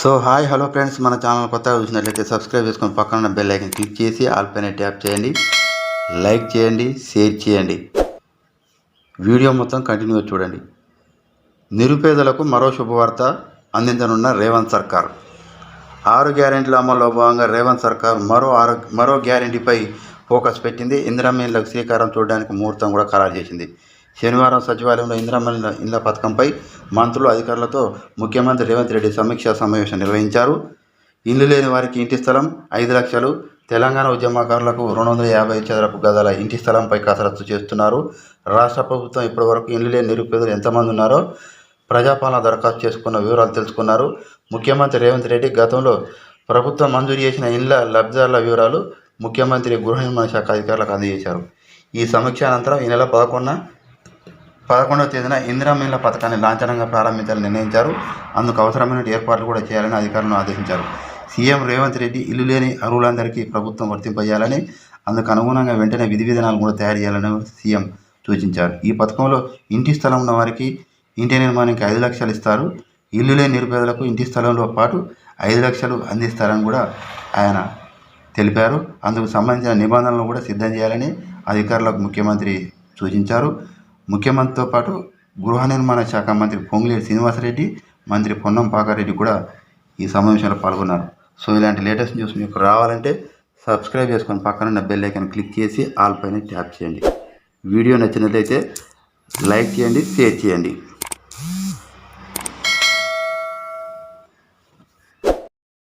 So hi hello friends. మన channel కొత్తగా చూసినట్లయితే సబ్స్క్రైబ్ చేసుకొని పక్కన బెల్ ఐకన్ క్లిక్ చేసి ఆల్ పైన ట్యాప్ చేయండి. లైక్ చేయండి షేర్ చేయండి. వీడియో మొత్తం కంటిన్యూగా చూడండి. నిరుపేదలకు మరో శుభవార్త అందించనున్న రేవంత్ సర్కార్. ఆరు గ్యారెంటీల అమల్లో భాగంగా రేవంత్ సర్కార్ మరో ఆరు మరో గ్యారెంటీపై ఫోకస్ పెట్టింది. ఇందిరామీన్లకు శ్రీకారం చూడడానికి ముహూర్తం కూడా ఖరారు చేసింది. శనివారం సచివాలయంలో ఇందిరామీన్ల ఇళ్ళ పథకంపై మంత్రులు అధికారులతో ముఖ్యమంత్రి రేవంత్ రెడ్డి సమీక్షా సమావేశం నిర్వహించారు. ఇల్లు లేని వారికి ఇంటి స్థలం ఐదు లక్షలు తెలంగాణ ఉద్యమకారులకు రెండు వందల యాభై చదరపు గదాల ఇంటి స్థలంపై కసరత్తు చేస్తున్నారు. రాష్ట్ర ప్రభుత్వం ఇప్పటివరకు ఇల్లు లేని నిరుపేదలు ఎంతమంది ఉన్నారో ప్రజాపాలన దరఖాస్తు చేసుకున్న వివరాలు తెలుసుకున్నారు. ముఖ్యమంత్రి రేవంత్ రెడ్డి గతంలో ప్రభుత్వం మంజూరు చేసిన ఇళ్ళ లబ్ధిదారుల వివరాలు ముఖ్యమంత్రి గృహ నిర్మాణ శాఖ అధికారులకు అందజేశారు ఈ సమీక్ష అనంతరం ఈ నెల పదకొండున పదకొండవ తేదీన ఇందిరామీల పథకాన్ని లాంఛనంగా ప్రారంభించాలని నిర్ణయించారు. అందుకు అవసరమైన ఏర్పాట్లు కూడా చేయాలని అధికారులను ఆదేశించారు. సీఎం రేవంత్ రెడ్డి ఇల్లు లేని అర్హులందరికీ ప్రభుత్వం వర్తింపజేయాలని అందుకు అనుగుణంగా వెంటనే విధి విధానాలు కూడా తయారు చేయాలని సీఎం సూచించారు. ఈ పథకంలో ఇంటి స్థలం ఉన్న వారికి ఇంటి నిర్మాణానికి ఐదు లక్షలు ఇస్తారు. ఇల్లు లేని నిరుపేదలకు ఇంటి స్థలంలో పాటు ఐదు లక్షలు అందిస్తారని కూడా ఆయన తెలిపారు. అందుకు సంబంధించిన నిబంధనలను కూడా సిద్ధం చేయాలని అధికారులకు ముఖ్యమంత్రి సూచించారు. ముఖ్యమంత్రితో పాటు గృహ నిర్మాణ శాఖ మంత్రి పొంగులేటి శ్రీనివాసరెడ్డి మంత్రి పొన్నం పాకారెడ్డి కూడా ఈ సమావేశంలో పాల్గొన్నారు. సో ఇలాంటి లేటెస్ట్ న్యూస్ మీకు రావాలంటే సబ్స్క్రైబ్ చేసుకొని పక్కన ఉన్న బెల్ ఐకాన్ క్లిక్ చేసి ఆల్ పైన ట్యాప్ చేయండి. వీడియో నచ్చినట్లయితే లైక్ చేయండి షేర్ చేయండి.